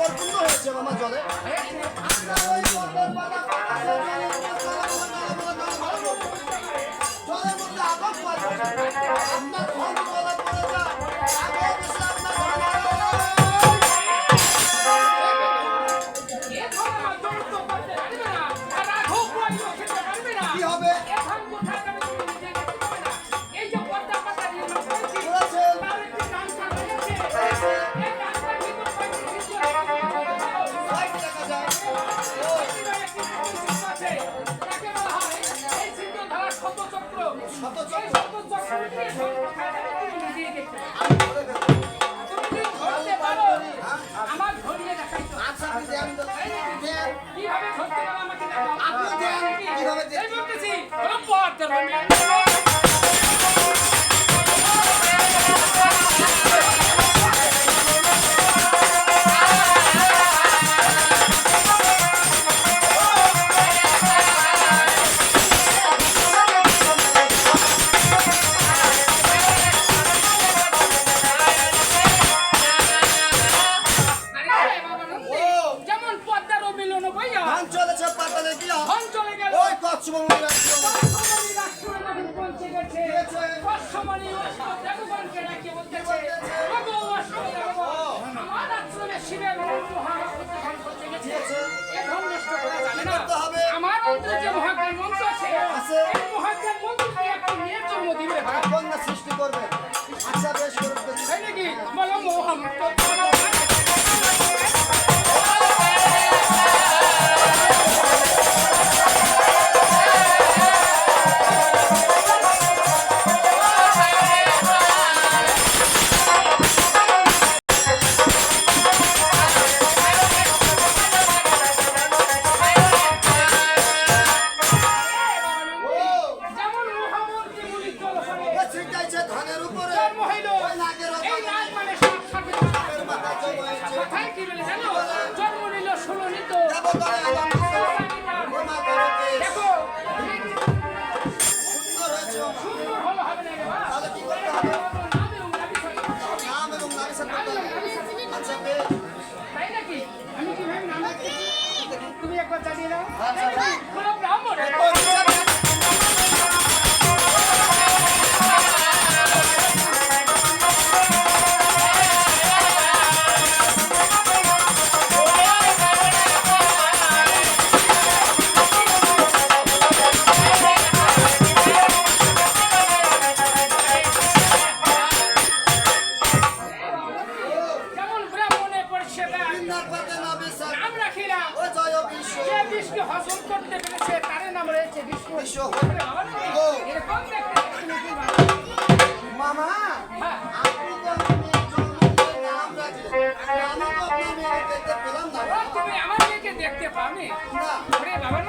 পরপূর্ণ হয়েছে মামা জলে। আপনার আপনি দেন কীভাবে দেন আমার অন্তরে যে মহাজ্ঞান সৃষ্টি করবে। আচ্ছা বেশ করবে তাই নাকি? বলো মহামন্ত্র কথায় কি বলে জানো জন্ম নিল ষোলো তুমি একবার জানিয়ে দাও। হ্যাঁ, হ্যাঁ, হ্যাঁ। பாమి ఒరే బాబా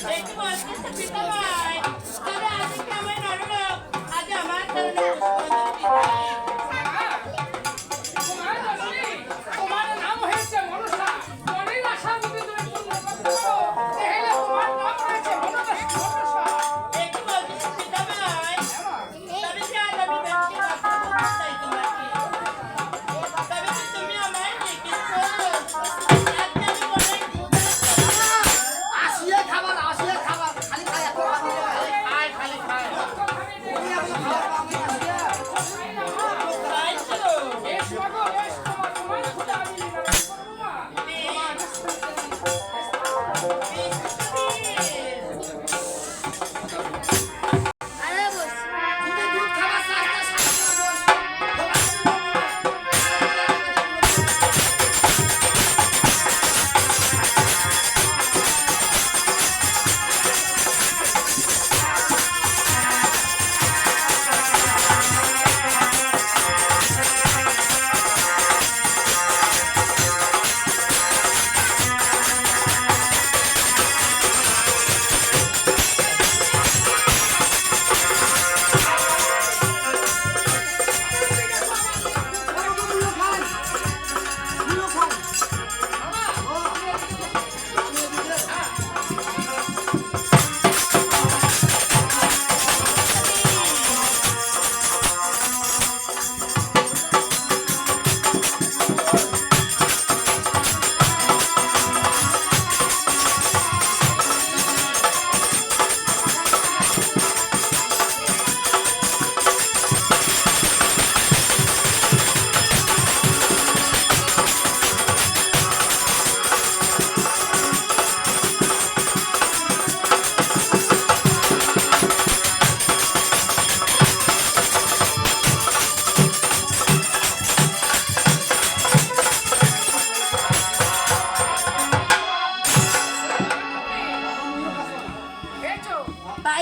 Gente, mano, essa pita vai.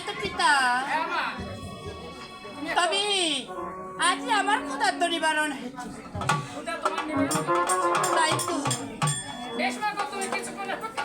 তো পিতা। তবে আজ আমার ক্ষুধার্ত নিবারণ হয়েছে। তাই তো। বেশ মা তুমি কিছুক্ষণ অপেক্ষা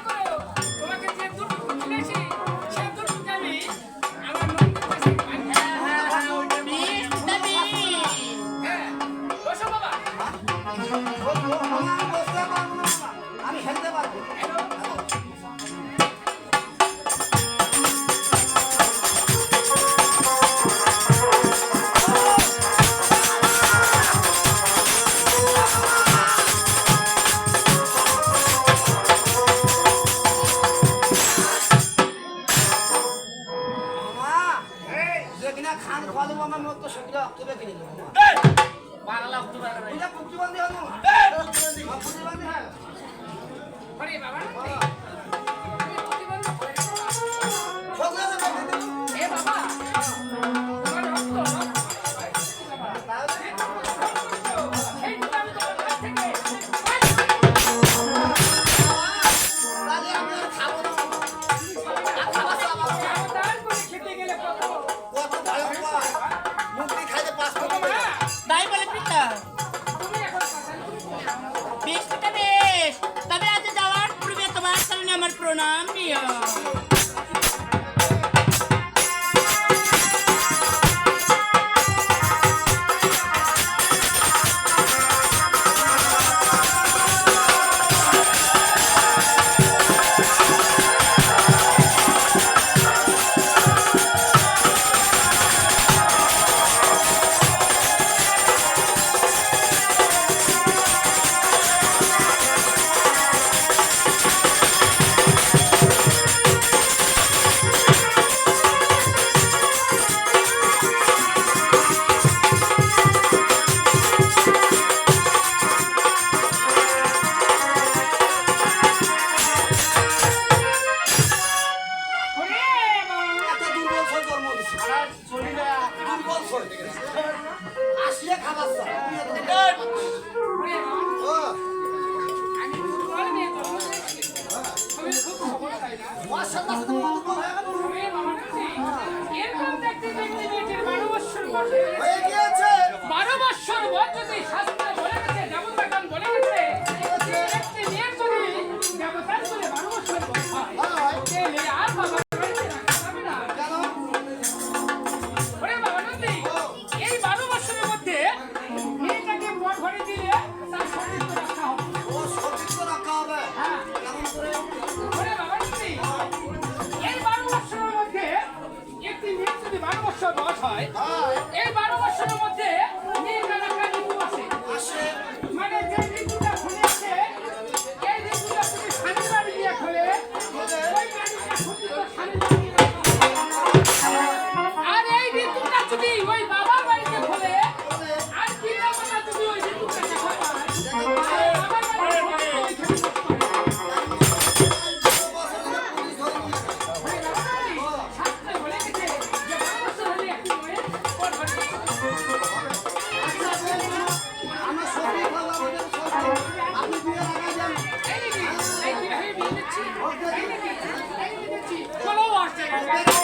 বুঝলে পুঁজিবান্ধি হলো মামা? দিচ্ছি?